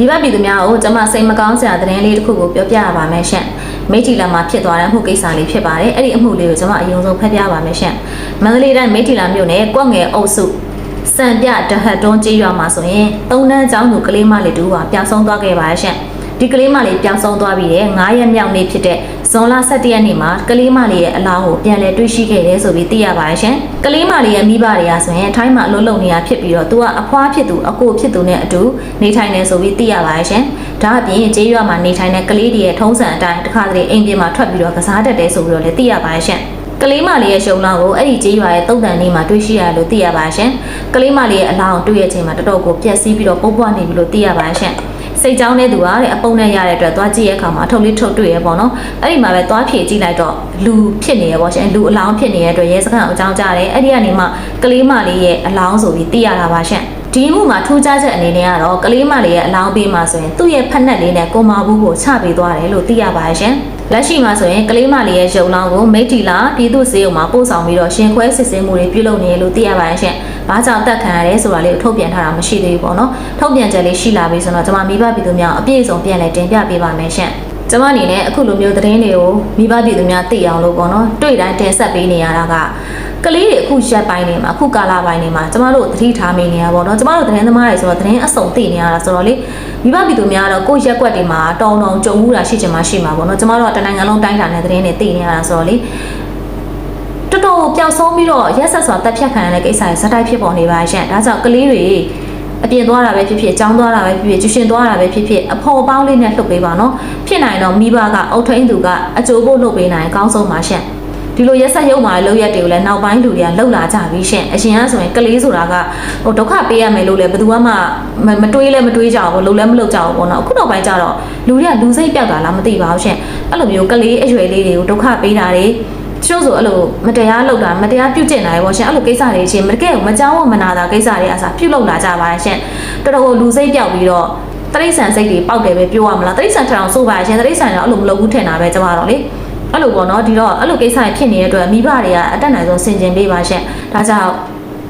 မိဘပြည်သူများကိုကျွန်မစိတ်မကောင်းစရာသတင်းလေးတစ်ခုကိုပြောပြရပါမယ်ရှင်မိထီလာမှာဖြစ်သွားတဲ့အမှုကိစ္စလေးဖြစ်ပါတယ်အဲ့ဒီအမှုလေးကိုကျွန်မအရင်ဆုံးဖတ်ပြပါမယ်ရှင်မန္တလေးတိုင်းမိထီလာမြို့နယ်ကွက်ငယ်အုပ်စုစံပြတဟတ်တွန်းကြေးရွာမှာဆိုရင်သုံးတန်းကျောင်းသူကလေးမလေးတူကပျောက်ဆုံးသွားခဲ့ပါရဲ့ရှင် ဒီကလေးမလေးပျောက်ဆုံးသွားပြီးတဲ့9ရက်မြောက်နေ့ဖြစ်တဲ့ဇွန်လ17ရက်နေ့မှာကလေးမလေးရဲ့အလောင်းကိုပြန်လည်တွေ့ရှိခဲ့တယ်ဆိုပြီးသိရပါတယ်ရှင်။ကလေးမလေးရဲ့မိဘတွေကဆိုရင်ထိုင်းမှာအလုပ်လုပ်နေတာဖြစ်ပြီးတော့သူကအဖွားဖြစ်သူအကိုဖြစ်သူနဲ့အတူနေထိုင်နေဆိုပြီးသိရပါတယ်ရှင်။ဒါအပြင်ကျေးရွာမှာနေထိုင်တဲ့ကလေးတွေရဲ့ထုံးစံအတိုင်းတစ်ခါတလေအိမ်ပြင်မှာထွက်ပြီးတော့ကစားတတ်တယ်ဆိုပြီးတော့လည်းသိရပါတယ်ရှင်။ကလေးမလေးရဲ့ရှုံလောင်းကိုအဲ့ဒီကျေးရွာရဲ့တုံ့တန်လေးမှာတွေ့ရှိရလို့သိရပါရှင်။ကလေးမလေးရဲ့အလောင်းတွေ့ရချိန်မှာတော်တော်ကိုပျက်စီးပြီးတော့ပုတ်ပွားနေပြီလို့သိရပါရှင်။ စိတ်ကြောင်းတဲ့သူကတဲ့အပုံနဲ့ရတဲ့အတွက်သွားကြည့်ရအခါမှာအထုပ်လေးထုတ်တွေ့ရပေါ့နော်အဲ့ဒီမှာပဲသွားဖြည့်ကြည့်လိုက်တော့လူဖြစ်နေရပေါ့ရှင်လူအလောင်းဖြစ်နေတဲ့အတွက်ရဲစခန်းကိုအကြောင်းကြားတယ်အဲ့ဒီကနေမှကလေးမလေးရဲ့အလောင်းဆိုပြီးသိရတာပါရှင် ဒီမှုမှာထူးခြားချက်အနေနဲ့ကတော့ကလေးမလေးရဲ့အလောင်းပေးမှာဆိုရင်သူ့ရဲ့ဖက်နှက်လေးနဲ့ကိုမာဘူးကိုချပေးသွားတယ်လို့သိရပါရှင်လက်ရှိမှာဆိုရင်ကလေးမလေးရဲ့ရုံလောင်းကိုမိတ်တီလာပြည်သူ့စေုံမှာပို့ဆောင်ပြီးတော့ရှင်ခွဲစစ်ဆေးမှုတွေပြုလုပ်နေတယ်လို့သိရပါရှင်။ဘာကြောင့်တက်ခံရတယ်ဆိုတာလေးကိုထုတ်ပြန်ထားတာမရှိသေးဘူးပေါ့နော်။ထုတ်ပြန်ချက်လေးရှိလာပြီဆိုတော့ကျွန်မမိဘပြည်သူများအပြည့်အစုံပြန်လည်တင်ပြပေးပါမယ်ရှင်။ကျွန်မအနေနဲ့အခုလိုမျိုးသတင်းတွေကိုမိဘပြည်သူများသိအောင်လို့ပေါ့နော်။တွေ့တိုင်းတင်ဆက်ပေးနေရတာက ကလေးတွေအခုရက်ပိုင်းနေမှာအခုကာလပိုင်းနေမှာကျမတို့သတိထားမိနေရပါတော့ကျမတို့သတင်းသမားတွေဆိုတော့သတင်းအစုံသိနေရတာဆိုတော့လေမိဘပြည်သူများတော့ကိုယ့်ရက်ွက်တွေမှာတောင်းတောင်းကြုံမှုတာရှိချင်မှရှိမှာပေါ့နော်ကျမတို့ကတနိုင်ငံလုံးတိုင်းတာနဲ့သတင်းတွေသိနေရတာဆိုတော့လေတော်တော်ပျောက်ဆုံးပြီးတော့ရက်ဆက်စွာတက်ဖြတ်ခံရတဲ့ကိစ္စတွေဇက်တိုက်ဖြစ်ပေါ်နေပါရှင့်ဒါကြောင့်ကလေးတွေအပြင်သွားတာပဲဖြစ်ဖြစ်အကြောင်းသွားတာပဲဖြစ်ဖြစ်ကျူရှင်သွားတာပဲဖြစ်ဖြစ်အဖော်ပေါင်းလေးနဲ့လှုပ်ပေးပါနော်ဖြစ်နိုင်တော့မိဘကအုတ်ထိန်သူကအကျိုးဖို့လှုပ်ပေးနိုင်အကောင်းဆုံးပါရှင့် ဒီလိုရက်ဆက်ရုံမာလောက်ရက်တွေကိုလည်းနောက်ပိုင်းလူတွေကလှုပ်လာကြပြီရှင်အရင်ကဆိုရင်ကလေးဆိုတာကဟိုဒုက္ခပေးရမယ်လို့လည်းဘယ်သူမှမမတွေးလဲမတွေးကြဘူးလှုပ်လဲမလှုပ်ကြဘူးပေါ့နော်အခုနောက်ပိုင်းကျတော့လူတွေကလူစိတ်ပြောက်တာလားမသိပါဘူးရှင်အဲ့လိုမျိုးကလေးအရွယ်လေးတွေကိုဒုက္ခပေးတာတွေချို့ဆိုအဲ့လိုမတရားလုပ်တာမတရားပြုတ်ကျင့်တာတွေပေါ့ရှင်အဲ့လိုကိစ္စတွေချင်းမတကယ်မကြောက်ဝမနာတာကိစ္စတွေအစားပြုတ်လုပ်လာကြပါရှင်တော်တော်လူစိတ်ပြောက်ပြီးတော့တရိษံစိတ်တွေပေါက်တယ်ပဲပြောရမလားတရိษံထအောင်စိုးပါရှင်တရိษံတော့အဲ့လိုမလုပ်ဘူးထင်တာပဲကျမတော့လေ အဲ့လိုပေါ့နော်ဒီတော့အဲ့လိုကိစ္စဖြစ်နေတဲ့အတွက်မိဘတွေကအတက်နိုင်ဆုံးဆင်ခြင်ပေးပါရှင်ဒါကြောင့်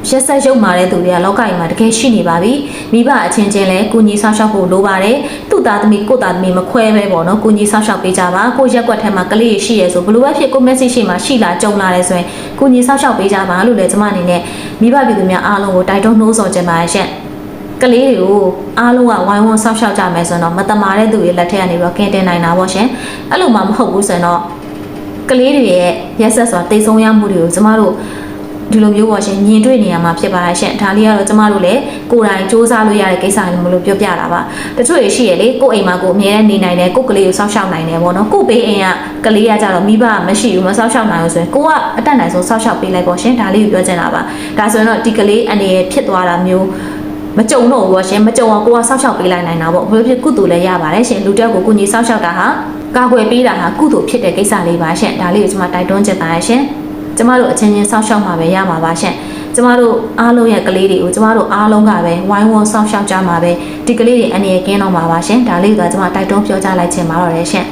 ရက်ဆက်ရုပ်မာတဲ့သူတွေကလောကကြီးမှာတကယ်ရှိနေပါပြီမိဘအချင်းချင်းလည်းကုညီဆောက်ရှောက်ဖို့လိုပါတယ်သူ့သားသမီးကိုယ့်သားသမီးမခွဲပဲပေါ့နော်ကုညီဆောက်ရှောက်ပေးကြပါကိုရက်ွက်ထဲမှာကလေးရှိရဲဆိုဘလို့ပဲဖြစ်ကို message ရှိမှရှိလာကြုံလာတယ်ဆိုရင်ကုညီဆောက်ရှောက်ပေးကြပါလို့လည်းကျွန်မအနေနဲ့မိဘပြည်သူများအားလုံးကိုတိုက်တွန်းနှိုးဆော်ချင်ပါတယ်ရှင်ကလေးတွေကိုအားလုံးကဝိုင်းဝန်းဆောက်ရှောက်ကြမယ်ဆိုတော့မတမာတဲ့သူတွေလက်ထက်ကနေပြီးတော့ကင်းတင်နိုင်တာပေါ့ရှင်အဲ့လိုမှမဟုတ်ဘူးဆိုရင်တော့ ကလေးတွေရဲ့ရက်ဆက်စွာတိတ်ဆုံးရမှုတွေကိုကျမတို့ဒီလိုမျိုးပေါ့ရှင်ညင်တွေ့နေရမှာဖြစ်ပါရဲ့ရှင်ဒါလေးကတော့ကျမတို့လည်းကိုယ်တိုင်စူးစမ်းလို့ရတဲ့ကိစ္စတွေမလို့ပြောပြတာပါတချို့ရရှိရလေကိုယ့်အိမ်မှာကိုယ်အမြဲတမ်းနေနိုင်တယ်ကိုယ့်ကလေးကိုစောင့်ရှောက်နိုင်တယ်ပေါ့နော်ကိုယ့်ဘေးအိမ်ကကလေးကကြတော့မိဘမရှိဘူးမစောင့်ရှောက်နိုင်ဘူးဆိုရင်ကိုကအတက်နိုင်ဆုံးစောင့်ရှောက်ပေးလိုက်ပေါ့ရှင်ဒါလေးကိုပြောချင်တာပါဒါဆိုရင်တော့ဒီကလေးအနေနဲ့ဖြစ်သွားတာမျိုးမကြုံတော့ဘူးပေါ့ရှင်မကြုံအောင်ကိုကစောင့်ရှောက်ပေးလိုက်နိုင်တာပေါ့ဘယ်လိုဖြစ်ကုသိုလ်လည်းရပါတယ်ရှင်လူတစ်ယောက်ကိုကုညီစောင့်ရှောက်တာဟာ ကာကွယ်ပေးတာဟာကုသိုလ်ဖြစ်တဲ့ကိစ္စလေးပါရှင်ဒါလေးကိုကျွန်မတိုက်တွန်းချင်ပါတယ်ရှင်ကျမတို့အချင်းချင်းစောင့်ရှောက်မှာပဲရမှာပါရှင်ကျမတို့အားလုံးရဲ့ကလေးတွေကိုကျမတို့အားလုံးကပဲဝိုင်းဝန်းစောင့်ရှောက်ကြမှာပဲဒီကလေးတွေအနေနဲ့ကင်းတော့မှာပါရှင်ဒါလေးကကျမတိုက်တွန်းပြောကြားလိုက်ချင်ပါတော့တယ်ရှင်